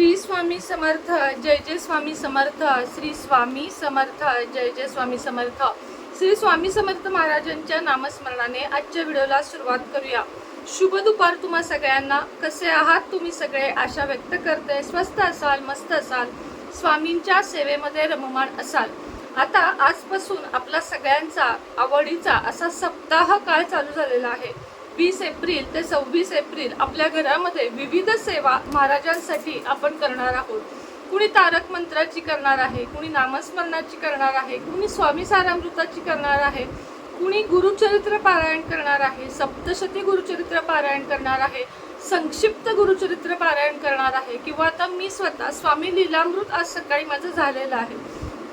श्री स्वामी समर्थ जय जय स्वामी समर्थ श्री स्वामी समर्थ जय जय स्वामी समर्थ. श्री स्वामी समर्थ महाराजांच्या नामस्मरणाने आजच्या व्हिडिओला सुरुवात करूया. शुभ दुपार तुम्हा सगळ्यांना. कसे आहात तुम्ही सगळे? आशा व्यक्त करते. स्वस्त असाल मस्त असाल. स्वामींच्या सेवेमध्ये रममाण असाल. आता आजपासून आपला सगळ्यांचा आवडीचा असा सप्ताह काळ चालू झालेला आहे. वीस एप्रिल ते सव्वीस एप्रिल आपल्या घरामध्ये विविध सेवा महाराजांसाठी आपण करणार आहोत. कुणी तारक मंत्राची करणार आहे कुणी नामस्मरणाची करणार आहे कुणी स्वामी सारामृताची करणार आहे कुणी गुरुचरित्र पारायण करणार आहे सप्तशती गुरुचरित्र पारायण करणार आहे संक्षिप्त गुरुचरित्र पारायण करणार आहे किंवा आता मी स्वतः स्वामी लीलामृत आज सकाळी माझं झालेलं आहे.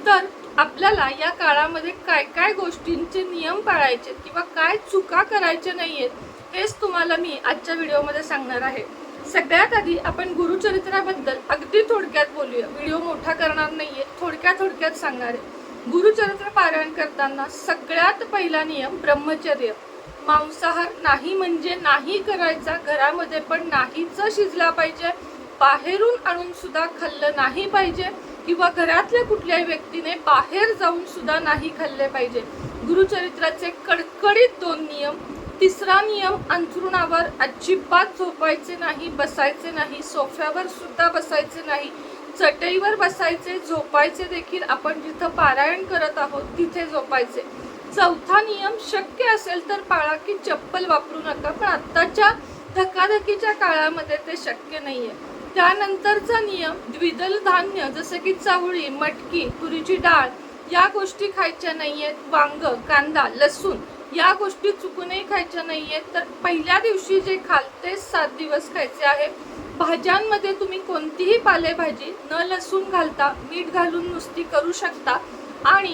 तर आपल्याला या काळामध्ये काय काय गोष्टींचे नियम पाळायचे किंवा काय चुका करायच्या आहेत हेच तुम्हाला मी आजच्या व्हिडिओमध्ये सांगणार आहे. सगळ्यात आधी आपण गुरुचरित्राबद्दल अगदी थोडक्यात बोलूया. व्हिडिओ मोठा करणार नाही आहे थोडक्यात थोडक्यात सांगणार आहे. गुरुचरित्र पारायण करताना सगळ्यात पहिला नियम ब्रह्मचर्य. मांसाहार नाही म्हणजे नाही करायचा घरामध्ये पण नाहीच शिजला पाहिजे बाहेरून आणून सुद्धा खाल्लं नाही पाहिजे किंवा घरातल्या कुठल्याही व्यक्तीने बाहेर जाऊन सुद्धा नाही खाल्ले पाहिजे. गुरुचरित्राचे कडकडीत दोन नियम तिसरा नियम अंथरुणावर अजिबात झोपायचे नाही बसायचे नाही सोफ्यावर सुद्धा बसायचे नाही चटईवर बसायचे झोपायचे देखील आपण जिथं पारायण करत आहोत तिथे झोपायचे. चौथा नियम शक्य असेल तर पाळा की चप्पल वापरू नका पण आत्ताच्या धकाधकीच्या काळामध्ये ते शक्य नाहीये. त्यानंतरचा नियम द्विदल धान्य जसं की चवळी मटकी तुरीची डाळ या गोष्टी खायच्या नाही आहेत वांग कांदा लसूण या गोष्टी चुकूनही खायच्या नाही आहेत तर पहिल्या दिवशी जे खाल तेच सात दिवस खायचे आहे. भाज्यांमध्ये तुम्ही कोणतीही पालेभाजी न लसूण घालता मीठ घालून नुसती करू शकता. आणि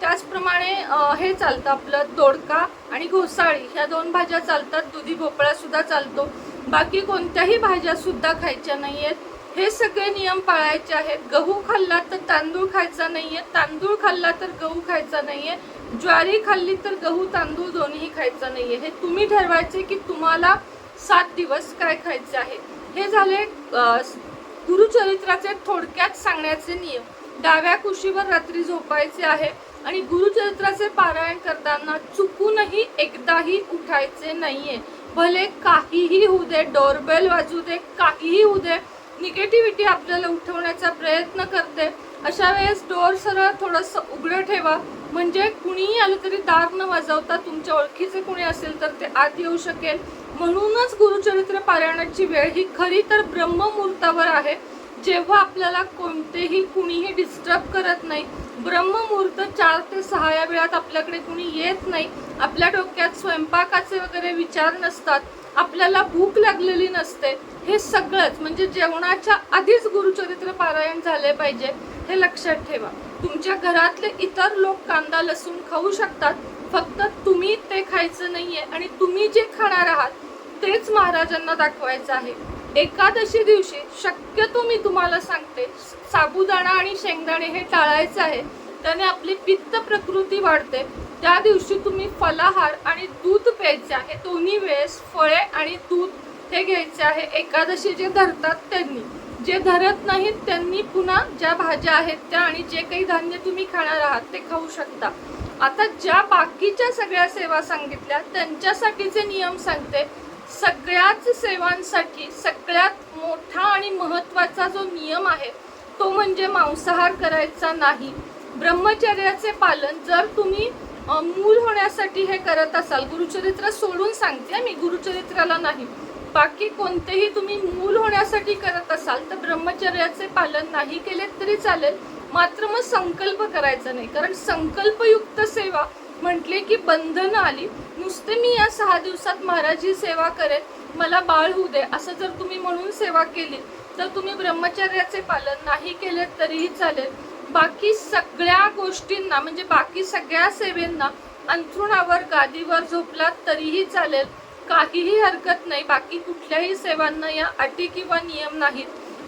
त्याचप्रमाणे हे चालतं आपलं दोडका आणि घोसाळी. ह्या दोन भाज्या चालतात. दुधी भोपळा सुद्धा चालतो. बाकी कोणत्याही भाज्या सुद्धा खायच्या आहेत हे सगळे नियम पाळायचे आहेत. गहू खाल्ला तर तांदूळ खायचा नाही आहे तांदूळ खाल्ला तर गहू खायचा नाही आहे ज्वारी खाल्ली तर गहू तांदूळ दोन्ही खायचा नाही आहे हे तुम्ही ठरवायचे की तुम्हाला सात दिवस काय खायचे आहे. हे झाले गुरुचरित्राचे थोडक्यात सांगण्याचे नियम. डाव्या कुशीवर रात्री झोपायचे आहे आणि गुरुचरित्राचे पारायण करताना चुकूनही एकदाही उठायचे नाही आहे भले काहीही होऊ दे डोरबेल वाजू दे काहीही होऊ दे निगेटिव्हिटी आपल्याला उठवण्याचा प्रयत्न करते. अशा वेळेस डोर सरळ थोडंसं उघडं ठेवा. म्हणजे कुणीही आलं तरी दार न वाजवता तुमच्या ओळखीचे कुणी असेल तर ते आत येऊ शकेल. म्हणूनच गुरुचरित्र पारायणाची वेळ ही खरी तर ब्रह्ममुहूर्तावर आहे. जेव्हा आपल्याला कोणतेही कुणीही डिस्टर्ब करत नाही ब्रह्ममुहूर्त चार ते सहा या वेळात आपल्याकडे कुणी येत नाही आपल्या डोक्यात स्वयंपाकाचे वगैरे विचार नसतात आपल्याला भूक लागलेली नसते हे सगळंच म्हणजे जेवणाच्या आधीच गुरुचरित्र पारायण झाले पाहिजे हे लक्षात ठेवा. तुमच्या घरातले इतर लोक कांदा लसूण खाऊ शकतात फक्त तुम्ही ते खायचं नाही आहे आणि तुम्ही जे खाणार आहात तेच महाराजांना दाखवायचं आहे. एकादशी दिवशी शक्यतो मी तुम्हाला सांगते साबुदाणा आणि शेंगदाणे हे टाळायचं आहे. त्याने आपली पित्त प्रकृती वाढते. त्या दिवशी तुम्ही फलाहार आणि दूध प्यायचे आहे. दोन्ही वेळेस फळे आणि दूध हे घ्यायचे आहे. एकादशी जे धरतात त्यांनी. जे धरत नाहीत त्यांनी पुन्हा ज्या भाज्या आहेत त्या आणि जे काही धान्य तुम्ही खाणार आहात ते खाऊ शकता. आता ज्या बाकीच्या सगळ्या सेवा सांगितल्या त्यांच्यासाठीचे नियम सांगते. सगळ्याच सेवांसाठी सग सगळ्यात मोठा आणि महत्त्वाचा जो नियम आहे तो म्हणजे मांसाहार करायचा नाही. ब्रह्मचर्याचे पालन जर तुम्ही मूल होण्यासाठी हे करत असाल गुरुचरित्र सोडून सांगते मी गुरुचरित्राला नाही. बाकी कोणतेही तुम्ही मूल होण्यासाठी करत असाल तर ब्रह्मचर्याचे पालन नाही केले तरी चालेल. मात्र मग संकल्प करायचा नाही कारण संकल्पयुक्त सेवा म्हटले की बंधनं आली नुसते मी या सहा दिवसात महाराजी सेवा करेन मला बाळ होऊ दे असं जर तुम्ही म्हणून सेवा केली तर तुम्ही ब्रह्मचर्याचे पालन नाही केले तरीही चालेल. बाकी सगळ्या गोष्टींना म्हणजे बाकी सगळ्या सेवेंना अंथरुणावर गादीवर झोपलात तरीही चालेल. काहीही हरकत नाही बाकी कुठल्याही सेवांना या अटी किंवा नियम नाहीत.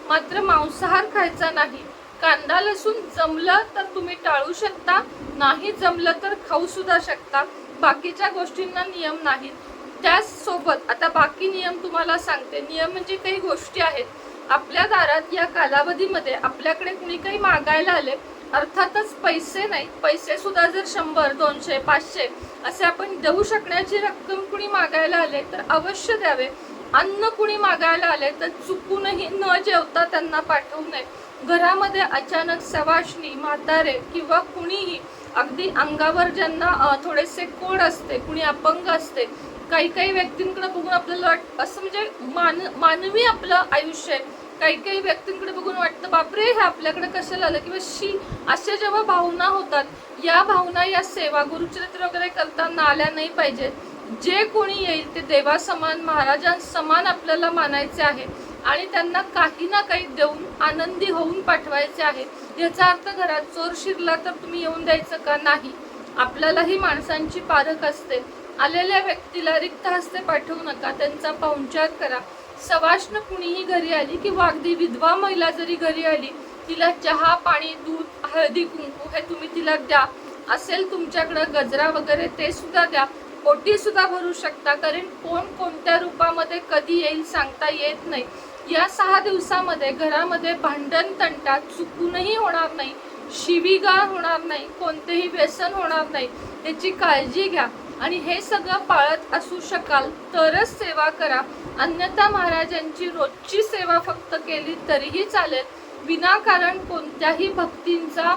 मात्र मांसाहार खायचा नाही. कांदा लसूण जमलं तर तुम्ही टाळू शकता नाही जमलं तर खाऊ सुद्धा शकता. बाकीच्या गोष्टींना नियम नाहीत. त्याचसोबत आता बाकी नियम तुम्हाला सांगते. नियम म्हणजे काही गोष्टी आहेत. आपल्या दारात या कालावधीमध्ये आपल्याकडे कुणी काही मागायला आले अर्थातच पैसे नाही पैसे सुद्धा जर शंभर दोनशे पाचशे असे आपण देऊ शकण्याची रक्कम कुणी मागायला आले तर अवश्य द्यावे. अन्न कुणी मागायला आले तर चुकूनही न जेवता त्यांना पाठवू नये. घरामध्ये अचानक सवाशणी म्हातारे किंवा कुणीही अगदी अंगावर ज्यांना थोडेसे कोड असते कुणी अपंग असते काही काही व्यक्तींकडे बघून आपल्याला वाट असं म्हणजे मान मानवी आपलं आयुष्य आहे. काही काही व्यक्तींकडे बघून वाटतं बापरे हे आपल्याकडे कशाला आलं? किंवा शी अशा जेव्हा भावना होतात या भावना या सेवा गुरुचरित्र वगैरे करताना आल्या नाही पाहिजेत. जे कोणी येईल ते देवासमान महाराजांसमान आपल्याला मानायचे आहे. आणि त्यांना काही ना काही देऊन आनंदी होऊन पाठवायचे आहे. याचा अर्थ घरात चोर शिरला तर तुम्ही येऊन द्यायचं का नाही? आपल्यालाही माणसांची पारख असते. आलेल्या व्यक्तीला रिक्त हस्ते पाठवू नका. त्यांचा पाहुणचार करा. सवाष्ण कुणीही घरी आली किंवा अगदी विधवा महिला जरी घरी आली तिला चहा पाणी दूध हळदी कुंकू हे तुम्ही तिला द्या. असेल तुमच्याकडं गजरा वगैरे ते सुद्धा द्या. पोटी सुद्धा भरू शकता कारण कोण कोणत्या रूपामध्ये कधी येईल सांगता येत नाही. या सहा दिवसामध्ये घरामध्ये भांडण तंटा चुकूनही होणार नाही शिवीगाळ होणार नाही कोणतेही व्यसन होणार नाही याची काळजी घ्या. आणि हे सगळं पाळत असू शकाल तरच सेवा करा. अन्यथा महाराजांची रोजची सेवा फक्त केली तरीही चालेल. विनाकारण कोणत्याही भक्तींचा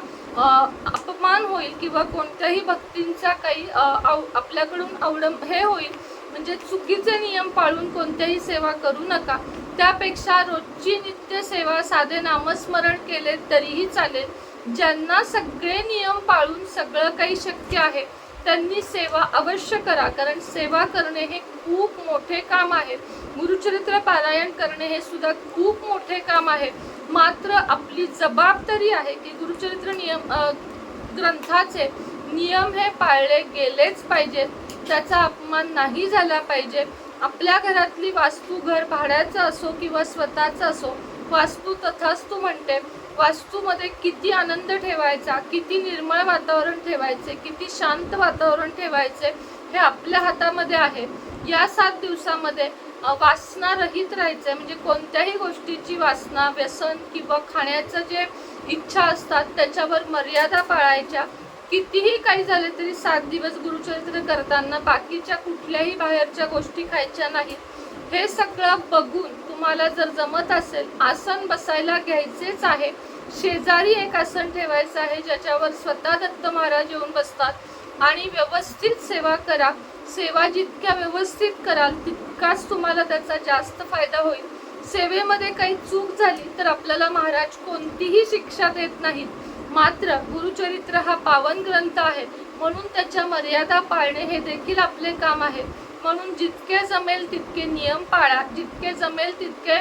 अपमान होईल किंवा कोणत्याही भक्तींचा काही आव- आपल्याकडून आवडम हे होईल. म्हणजे चुकीचे नियम पाळून कोणत्याही सेवा करू नका. त्यापेक्षा रोजची नित्य सेवा साधे नामस्मरण केले तरीही चालेल. ज्यांना सगळे नियम पाळून सगळं काही शक्य आहे त्यांनी सेवा अवश्य करा. कारण सेवा करणे हे खूप मोठे काम आहे. गुरुचरित्र पारायण करणे हे सुद्धा खूप मोठे काम आहे. मात्र आपली जबाबदारी आहे की गुरुचरित्र नियम ग्रंथाचे नियम हे पाळले गेलेच पाहिजेत. त्याचा अपमान नाही झाला पाहिजे. आपल्या घरातली वास्तू घर भाड्याचं असो किंवा स्वतःचं असो वास्तू तथास्तू म्हणते. वास्तूमध्ये किती आनंद ठेवायचा किती निर्मळ वातावरण ठेवायचे किती शांत वातावरण ठेवायचे हे आपल्या हातामध्ये आहे. या सात दिवसामध्ये वासना रहित राहायचं. म्हणजे कोणत्याही गोष्टीची वासना व्यसन किंवा खाण्याचं जे इच्छा असतात त्याच्यावर मर्यादा पाळायच्या. कितीही काही झाले तरी सात दिवस गुरुचरित्र करताना बाकीच्या कुठल्याही बाहेरच्या गोष्टी खायच्या नाहीत. हे सगळं बघून तुम्हाला जर जमत असेल आसन बसायला घ्यायचेच आहे. शेजारी एक आसन ठेवायचं आहे ज्याच्यावर स्वतः दत्त महाराज येऊन बसतात. आणि व्यवस्थित सेवा करा. सेवा जितक्या व्यवस्थित कराल तितकाच तुम्हाला त्याचा जास्त फायदा होईल. सेवेमध्ये काही चूक झाली तर आपल्याला महाराज कोणतीही शिक्षा देत नाहीत. मात्र गुरुचरित्र हा पावन ग्रंथ आहे. म्हणून त्याच्या मर्यादा पाळणे हे देखील आपले काम आहे. म्हणून जितके जमेल तितके नियम पाळा. जितके जमेल तितके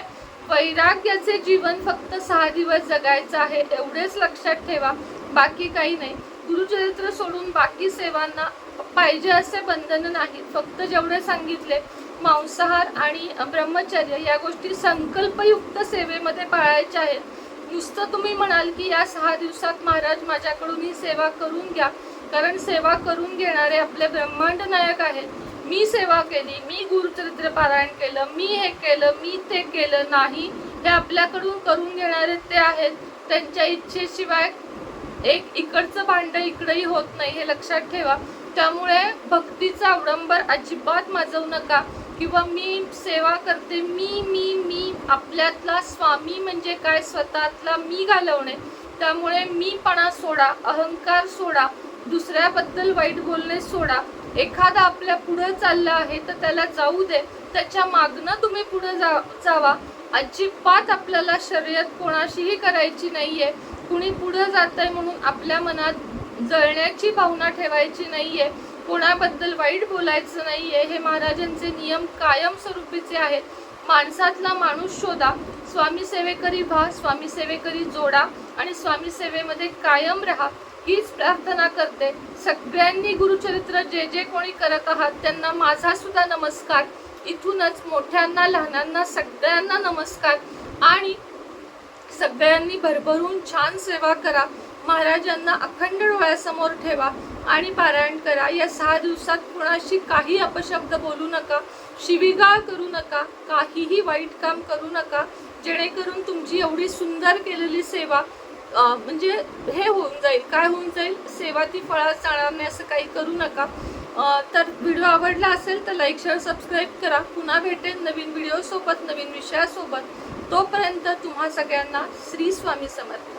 वैराग्याचे जीवन फक्त सहा दिवस जगायचं आहे एवढेच लक्षात ठेवा. बाकी काही नाही. गुरुचरित्र सोडून बाकी सेवांना पाहिजे असे बंधन नाहीत फक्त जेवढे सांगितले मांसाहार आणि ब्रह्मचर्य या गोष्टी संकल्पयुक्त सेवेमध्ये पाळायच्या आहेत. नुसतं तुम्ही म्हणाल की या सहा दिवसात महाराज माझ्याकडून ही सेवा करून घ्या. कारण सेवा करून घेणारे आपले ब्रह्मांड नायक आहेत. मी सेवा केली मी गुरुचरित्र पारायण केलं मी हे केलं मी ते केलं नाही हे आपल्याकडून करून घेणारे ते आहेत. त्यांच्या इच्छेशिवाय एक इकडचं भांड इकडंही होत नाही हे लक्षात ठेवा. त्यामुळे भक्तीचा अवडंबर अजिबात माजवू नका. किंवा मी सेवा करते मी मी मी आपल्यातला स्वामी म्हणजे काय स्वतःतला मी घालवणे त्यामुळे मीपणा सोडा अहंकार सोडा दुसऱ्याबद्दल वाईट बोलणे सोडा. एखादा आपल्या पुढे चालला आहे तर त्याला जाऊ दे त्याच्या मागणं तुम्ही पुढे जा जावा. अजिबात आपल्याला शर्यत कोणाशीही करायची नाही आहे कुणी पुढं जात आहे म्हणून आपल्या मनात जळण्याची भावना ठेवायची नाही आहे कोणाबद्दल वाईट बोलायचं नाहीये. हे महाराजांचे नियम कायम स्वरूपीचे आहेत. माणसातला माणूस शोधा स्वामी सेवेकरी व्हा स्वामी सेवेकरी जोडा आणि स्वामी सेवेमध्ये कायम राहा हीच प्रार्थना करते. सगळ्यांनी गुरुचरित्र जे जे कोणी करत आहात त्यांना माझा सुद्धा नमस्कार. इथूनच मोठ्यांना लहानांना सगळ्यांना नमस्कार. आणि सगळ्यांनी भरभरून छान सेवा करा. महाराजांना अखंड डोळ्यासमोर ठेवा आणि पारायण करा. या सहा दिवसात कुणाशी काही अपशब्द बोलू नका शिवीगाळ करू नका काहीही वाईट काम करू नका. जेणेकरून तुमची एवढी सुंदर केलेली सेवा म्हणजे हे होऊन जाईल. काय होऊन जाईल? सेवा ती फळा जाणार नाही असं काही करू नका. तर व्हिडिओ आवडला असेल तर लाईक शेअर सबस्क्राईब करा. पुन्हा भेटेल नवीन व्हिडिओसोबत नवीन विषयासोबत. तोपर्यंत तुम्हा सगळ्यांना श्री स्वामी समर्थ